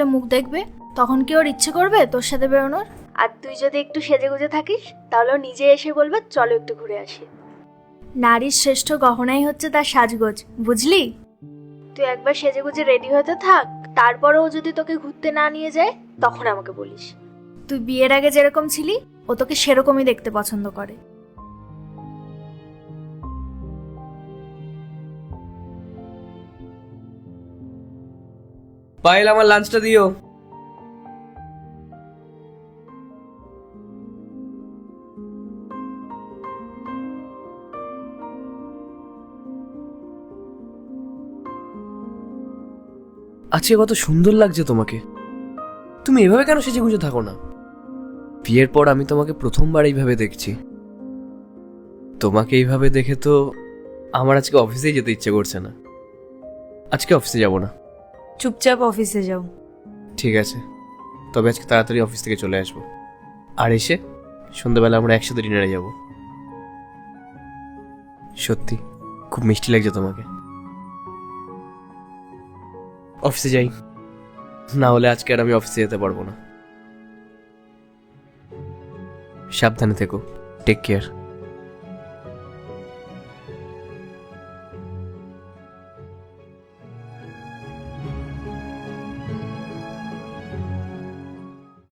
হলে মুখ দেখবে তখন কি ওর ইচ্ছে করবে তোর সাথে বেরোনোর? আর তুই যদি একটু সেজে গুজে থাকিস তাহলে নিজে এসে বলবে চলো একটু ঘুরে আসি। নারীর শ্রেষ্ঠ গহনাই হচ্ছে তার সাজগোজ বুঝলি? তুই একবার সেজে গুজে রেডি হতে থাক তারপরেও যদি তোকে ঘুরতে না নিয়ে যায় তখন আমাকে বলিস। তুই বিয়ের আগে যেরকম ছিলি ও তোকে সেরকমই দেখতে পছন্দ করে। পায়েল, আমার লাঞ্চটা দিও। আজকে কত সুন্দর লাগছে তোমাকে। তুমি এভাবে কেন সেজে গুজে থাকো না? বিয়ের পর আমি তোমাকে প্রথমবার এইভাবে দেখছি। তোমাকে এইভাবে দেখে তো আমার আজকে অফিসেই যেতে ইচ্ছে করছে না। আজকে অফিসে যাব না। চুপচাপ অফিসে যাও। ঠিক আছে। তবে আজকে তাড়াতাড়ি অফিস থেকে চলে আসব। আর এসে সন্ধ্যাবেলা আমরা একসাথে ডিনারে যাব। সত্যি, খুব মিষ্টি লাগছে তোমাকে। অফিসে যাই। না হলে আজকে আর আমি অফিসে যেতে পারব না। সাবধানে থেকো। Take care